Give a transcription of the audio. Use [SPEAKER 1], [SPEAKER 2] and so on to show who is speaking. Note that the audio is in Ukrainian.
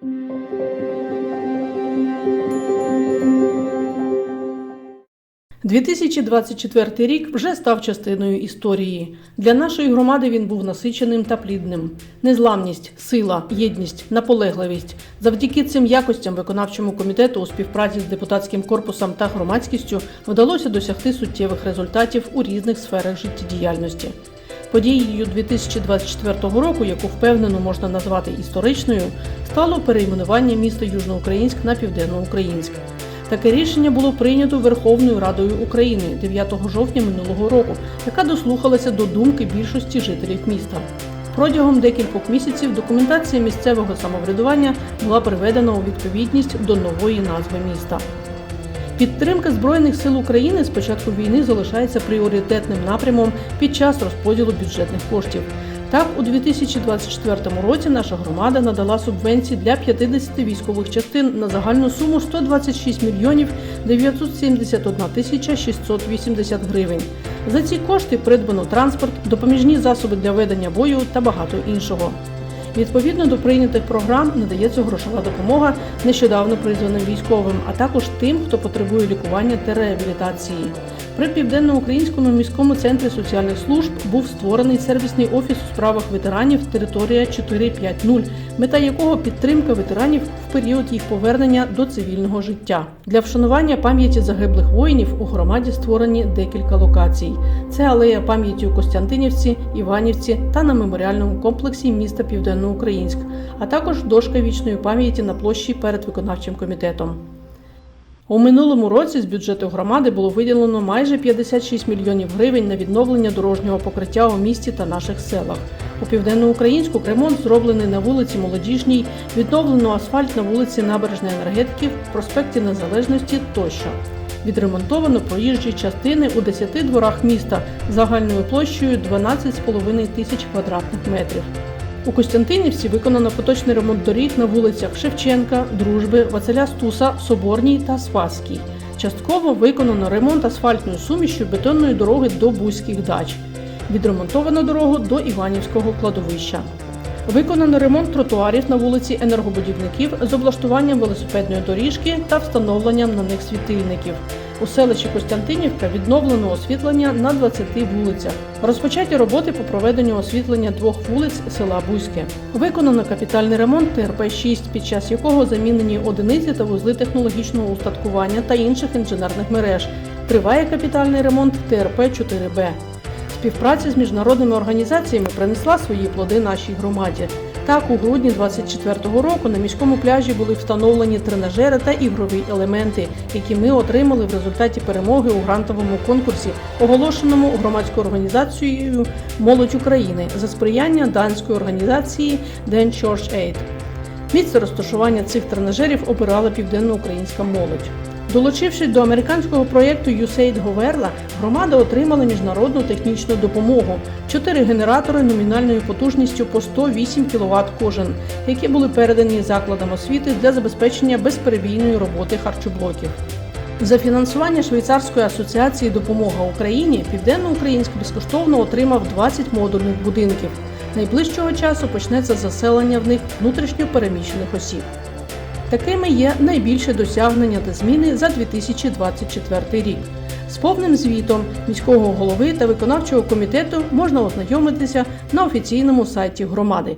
[SPEAKER 1] – 2024 рік вже став частиною історії. Для нашої громади він був насиченим та плідним. Незламність, сила, єдність, наполегливість. Завдяки цим якостям виконавчому комітету у співпраці з депутатським корпусом та громадськістю вдалося досягти суттєвих результатів у різних сферах життєдіяльності. Подією 2024 року, яку впевнено можна назвати історичною, стало перейменування міста Южноукраїнськ на Південноукраїнськ. Таке рішення було прийнято Верховною Радою України 9 жовтня минулого року, яка дослухалася до думки більшості жителів міста. Протягом декількох місяців документація місцевого самоврядування була приведена у відповідність до нової назви міста. Підтримка Збройних сил України з початку війни залишається пріоритетним напрямом під час розподілу бюджетних коштів. Так, у 2024 році наша громада надала субвенції для 50 військових частин на загальну суму 126 мільйонів 971 тисяча 680 гривень. За ці кошти придбано транспорт, допоміжні засоби для ведення бою та багато іншого. Відповідно до прийнятих програм надається грошова допомога нещодавно призваним військовим, а також тим, хто потребує лікування та реабілітації. При південноукраїнському міському центрі соціальних служб був створений сервісний офіс у справах ветеранів територія 450, мета якого підтримка ветеранів в період їх повернення до цивільного життя. Для вшанування пам'яті загиблих воїнів у громаді створені декілька локацій. Це алея пам'яті у Костянтинівці, Іванівці та на меморіальному комплексі міста Південноукраїнськ, а також дошка вічної пам'яті на площі перед виконавчим комітетом. У минулому році з бюджету громади було виділено майже 56 мільйонів гривень на відновлення дорожнього покриття у місті та наших селах. У південноукраїнську ремонт зроблений на вулиці Молодіжній, відновлено асфальт на вулиці Набережної енергетиків, проспекті Незалежності тощо. Відремонтовано проїжджі частини у 10 дворах міста загальною площею 12,5 тисяч квадратних метрів. У Костянтинівці виконано поточний ремонт доріг на вулицях Шевченка, Дружби, Василя Стуса, Соборній та Спаській. Частково виконано ремонт асфальтною сумішю бетонної дороги до Бузьких дач. Відремонтовано дорогу до Іванівського кладовища. Виконано ремонт тротуарів на вулиці енергобудівників з облаштуванням велосипедної доріжки та встановленням на них світильників. У селищі Костянтинівка відновлено освітлення на 20 вулицях. Розпочаті роботи по проведенню освітлення двох вулиць села Бузьке. Виконано капітальний ремонт ТРП-6, під час якого замінені одиниці та вузли технологічного устаткування та інших інженерних мереж. Триває капітальний ремонт ТРП-4Б. Співпраця з міжнародними організаціями принесла свої плоди нашій громаді. Так, у грудні 24-го року на міському пляжі були встановлені тренажери та ігрові елементи, які ми отримали в результаті перемоги у грантовому конкурсі, оголошеному громадською організацією Молодь України за сприяння данської організації Dan Church Aid. Місце розташування цих тренажерів обирала південноукраїнська молодь. Долучившись до американського проєкту USAID Говерла, громада отримала міжнародну технічну допомогу, чотири генератори номінальною потужністю по 108 кВт кожен, які були передані закладам освіти для забезпечення безперебійної роботи харчоблоків. За фінансування Швейцарської асоціації Допомога Україні Південноукраїнськ безкоштовно отримав 20 модульних будинків. Найближчого часу почнеться заселення в них внутрішньо переміщених осіб. Такими є найбільше досягнення та зміни за 2024 рік. З повним звітом міського голови та виконавчого комітету можна ознайомитися на офіційному сайті громади